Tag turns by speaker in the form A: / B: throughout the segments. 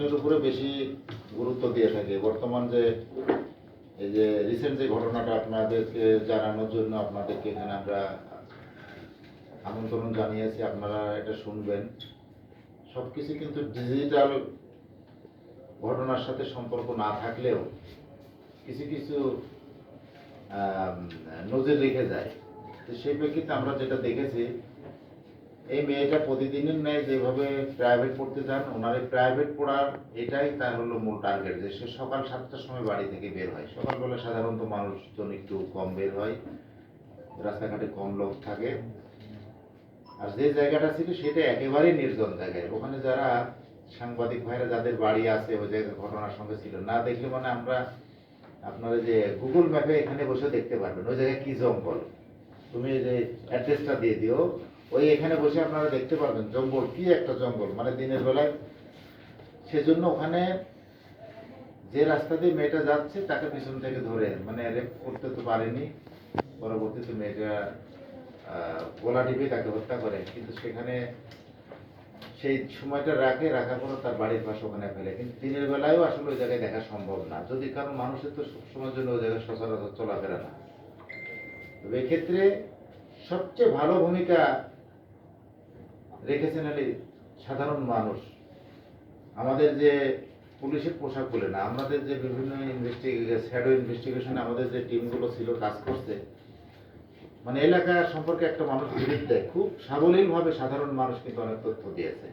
A: ইনভেস্টিগেশনের উপরে বেশি গুরুত্ব দিয়ে থাকে। বর্তমান যে, এই যে রিসেন্ট যে ঘটনাটা আপনাদেরকে জানানোর জন্য আপনাদেরকে এখানে আমরা আমন্ত্রণ জানিয়েছি, আপনারা এটা শুনবেন। সব কিছু কিন্তু ডিজিটাল ঘটনার সাথে সম্পর্ক না থাকলেও কিছু কিছু নজির রেখে যায়। তো সেই প্রেক্ষিতে আমরা যেটা দেখেছি এই মেয়েটা প্রতিদিনের ন্যায় যেভাবে প্রাইভেট পড়তে যান ওনার এই প্রাইভেট পড়ার এটাই তার হলো মূল টার্গেট যে সে সকাল সাতটার সময় বাড়ি থেকে বের হয়। সকালবেলা সাধারণত মানুষজন একটু কম বের হয়, রাস্তাঘাটে কম লোক থাকে। আর যে জায়গাটা ছিল সেটা একেবারেই নির্জন জায়গায়। ওখানে যারা সাংবাদিক ভাইরা যাদের বাড়ি আছে, ওই জায়গায় ঘটনার সঙ্গে ছিল। না দেখলে মানে আমরা আপনারা যে গুগল ম্যাপে এখানে বসে দেখতে পারবেন। ওই জায়গায় কি জঙ্গল? তুমি যে অ্যাড্রেসটা দিয়ে দিও। ওই এখানে বসে আপনারা দেখতে পারবেন জঙ্গল, কি একটা জঙ্গল? মানে দিনের বেলায় সেজন্য ওখানে যে রাস্তা দিয়ে মেয়েটা যাচ্ছে, তাকে পিছন থেকে ধরে মানে রেপ করতে তো পারেনি। পরবর্তীতে মেয়েটা গলা টিপে তাকে হত্যা করে। কিন্তু সেখানে সেই সময়টা রাখে, রাখার পর তার বাড়ির পাশে ওখানে ফেলে। কিন্তু দিনের বেলায়ও আসলে ওই জায়গায় দেখা সম্ভব না। যদি কারণ মানুষের তো সবসময়ের জন্য ওই জায়গায় সচরাচর চলাফেরা না। তবে এক্ষেত্রে সবচেয়ে ভালো ভূমিকা রেখেছেন হলে সাধারণ মানুষ। আমাদের যে পুলিশের পোশাক বলে না, আমাদের যে বিভিন্ন শ্যাডো ইনভেস্টিগেশন আমাদের যে টিমগুলো ছিল, কাজ করছে মানে এলাকা সম্পর্কে একটা মানুষ ভিজিট দেয়। খুব সাবলীলভাবে সাধারণ মানুষ কিন্তু অনেক তথ্য দিয়েছে।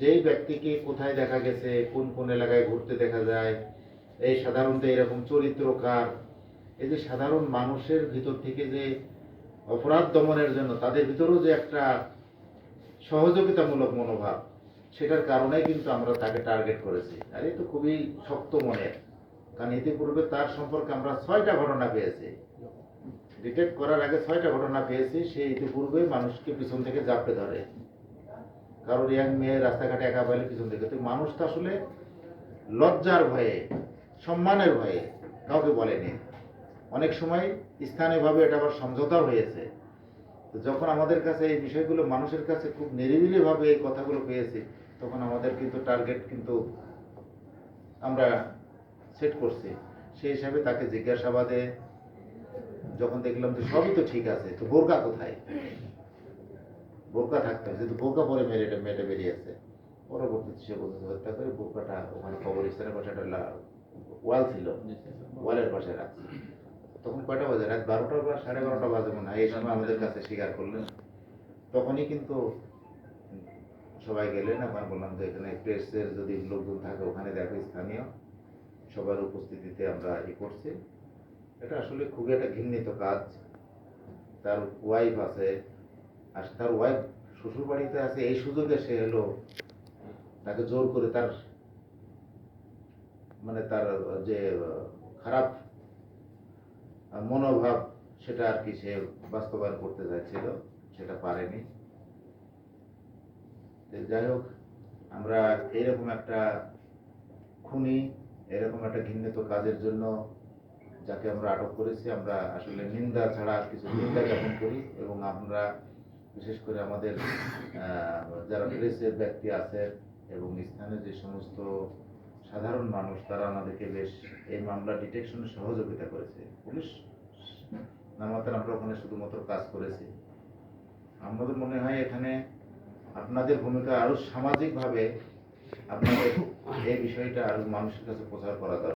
A: যেই ব্যক্তিকে কোথায় দেখা গেছে, কোন কোন এলাকায় ঘুরতে দেখা যায়, এই সাধারণত এরকম চরিত্রকার, এই যে সাধারণ মানুষের ভিতর থেকে যে অপরাধ দমনের জন্য, তাদের ভিতরেও যে একটা সহযোগিতামূলক মনোভাব, সেটার কারণে কিন্তু আমরা তাকে টার্গেট করেছি। আর এই তো খুবই শক্ত মনের কারণ ইতিপূর্বে তার সম্পর্কে আমরা ছয়টা ঘটনা পেয়েছি। ডিটেক্ট করার আগে ছয়টা ঘটনা পেয়েছি, সে ইতিপূর্বে মানুষকে পিছন থেকে জাপটে ধরে। কারোর ইয়াং মেয়ে রাস্তাঘাটে একা পাইলে পিছন থেকে তো মানুষ তো আসলে লজ্জার ভয়ে, সম্মানের ভয়ে কাউকে বলেনি। অনেক সময় স্থানীয়ভাবে এটা আবার সমঝোতাও হয়েছে। যখন আমাদের কাছে এই বিষয়গুলো মানুষের কাছে খুব নিরিবিলিভাবে এই কথাগুলো পেয়েছি তখন আমাদের কিন্তু টার্গেট কিন্তু আমরা সেট করছি। সেই হিসাবে তাকে জিজ্ঞাসাবাদে যখন দেখলাম যে সবই তো ঠিক আছে তো বোরকা কোথায়? বোরকা থাকতে হবে যেহেতু বোরকা পরে মেরে এটা মেয়েটা বেরিয়েছে পরবর্তীতে সে বলতে হত্যা করে বোরকাটা ওখানে কবরস্থানের পাশে একটা ওয়াল ছিল ওয়ালের পাশে রাখছে। তখন কয়টা বাজে? রাত বারোটা বা সাড়ে বারোটা বাজে মনে হয়। এই সময় আমাদের কাছে স্বীকার করলেন। তখনই কিন্তু সবাই গেলেন। আমার বললাম যে এখানে প্রেসের যদি লোকজন থাকে ওখানে দেখো স্থানীয়। সবার উপস্থিতিতে আমরা ই করছি। এটা আসলে খুবই একটা ঘৃণিত কাজ। তার ওয়াইফ আছে। আর তার ওয়াইফ শ্বশুর বাড়িতে আছে। এই সুযোগে সে এলো। তাকে জোর করে তার মানে তার যে খারাপ মনোভাব সেটা আর কি সে বাস্তবায়ন করতে চাইছিল, সেটা পারেনি। যাই হোক, আমরা এরকম একটা খুনি, এরকম একটা ঘৃণিত কাজের জন্য যাকে আমরা আটক করেছি, আমরা আসলে নিন্দা ছাড়া আর কিছু নিন্দা জ্ঞাপন করি এবং আমরা বিশেষ করে আমাদের যারা প্রেসের ব্যক্তি আছে এবং স্থানীয় যে সমস্ত সাধারণ মানুষ, তারা আমাদেরকে বেশ এই মামলা ডিটেকশনে সহযোগিতা করেছে। পুলিশ নামাতার আমরা ওখানে শুধুমাত্র কাজ করেছি। আমাদের মনে হয় এখানে আপনাদের ভূমিকা আরও সামাজিকভাবে আপনাদের এই বিষয়টা আরও মানুষের কাছে প্রচার করা দরকার।